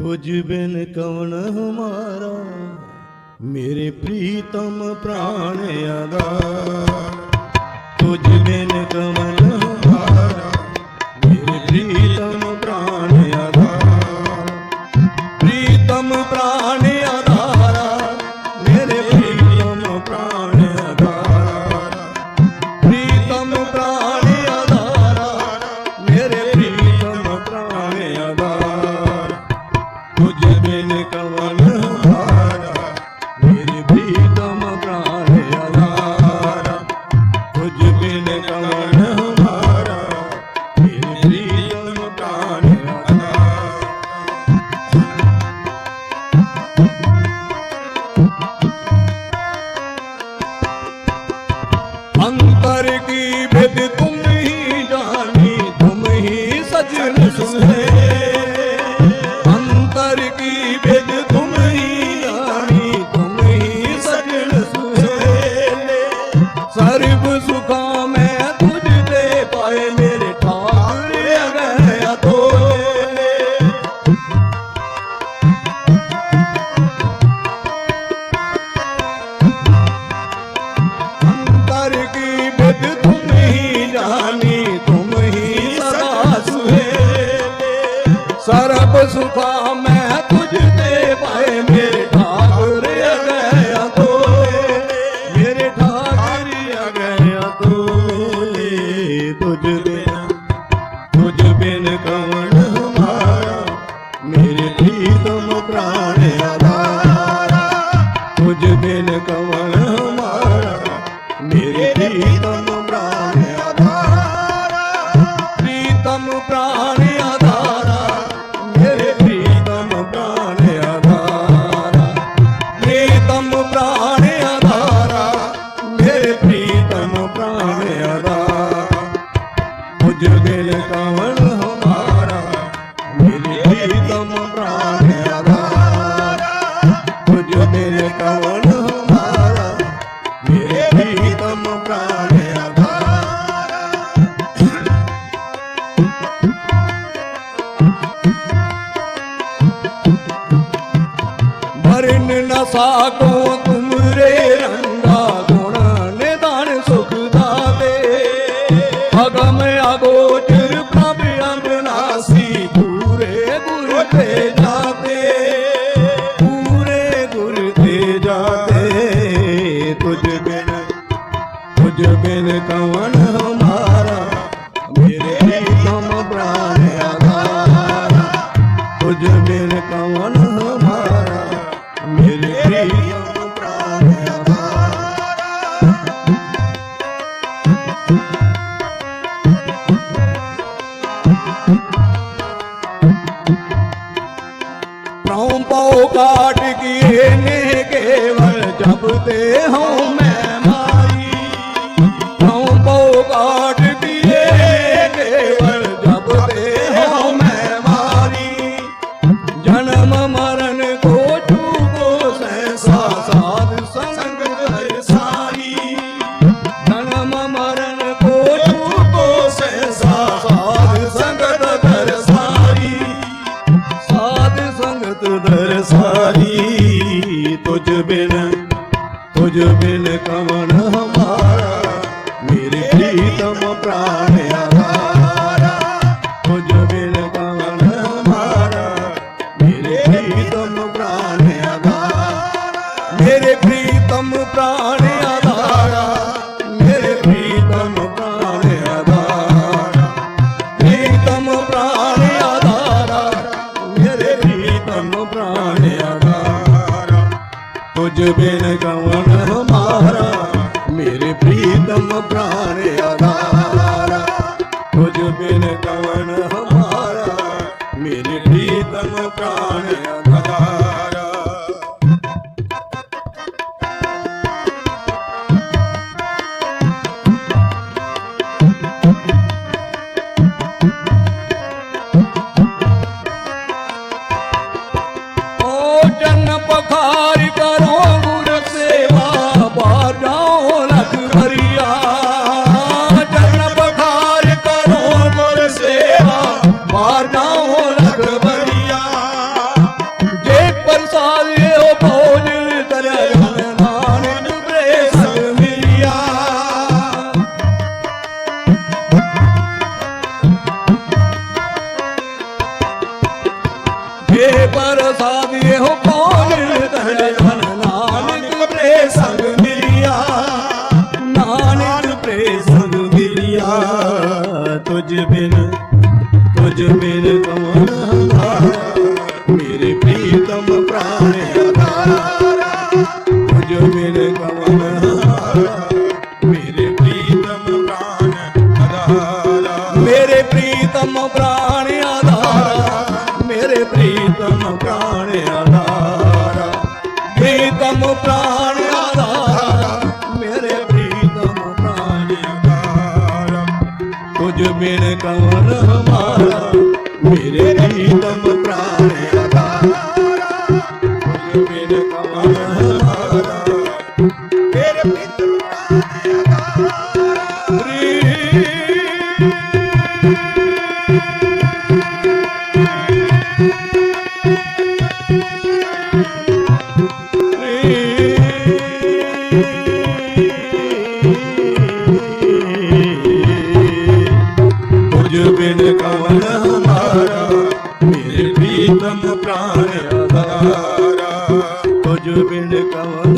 ਤੁਝ ਬਿਨ ਕੌਣ ਹਮਾਰਾ ਮੇਰੇ ਪ੍ਰੀਤਮ ਪ੍ਰਾਣ ਆਦਾ ਤੁਝ ਬਿਨ ਕਮਨ मेरे प्रीतम ਦਸਾ ਕੋ ਤੁਮਰੇ ਰੰਗਾ ਗੁਣ ਨਿਦਾਨ ਪੂਰੇ ਗੁਰ ਤੇ ਪੂਰੇ ਗੁਰ ਤੇ ਜਾਤੇ, ਤੁਝ ਬਿਨ ਕਵਨ ਹਮਾਰਾ ਮੇਰੇ ਕੇਵਲ ਜਪਦੇ ਹਉ ਮੈਂ ਮਾਈ। ਹਉ ਪਉ ਕਾਟ ਦੀਏ ਕੇਵਲ ਜਪਦੇ ਹਉ ਮੈਂ ਮਾਰੀ ਜਨਮ ਮਰਨ ਕੋ ਚੂਕੋ ਸਹਿਸਾ ਸਾਧ ਸੰਗ ਹੈ ਸਾਰੀ। ਜਨਮ ਮਰਨ ਕੋ ਚੂਕੋ ਸਹਿਸਾ ਸਾਧ ਸੰਗਤ ਦਰ ਸਾਰੀ। ਸਾਧ ਸੰਗਤ ਦਰ বুঝবেন বুঝবেন কামনা to be the one तुझ बिन तुझ बिन ਤੁਝ ਬਿਨ ਕੌਣ ਹਮਾਰਾ ਮੇਰੇ ਰੀਤਮ ਪ੍ਰਾਣ ਆਧਾਰਾ ਤੁਝ ਬਿਨ ਕੌਣ ਮੇਰੇ ਪ੍ਰੀਤਮ ਪ੍ਰਾਨ ਆਧਾਰਾ ਤੁਝ ਬਿਨ ਕਵ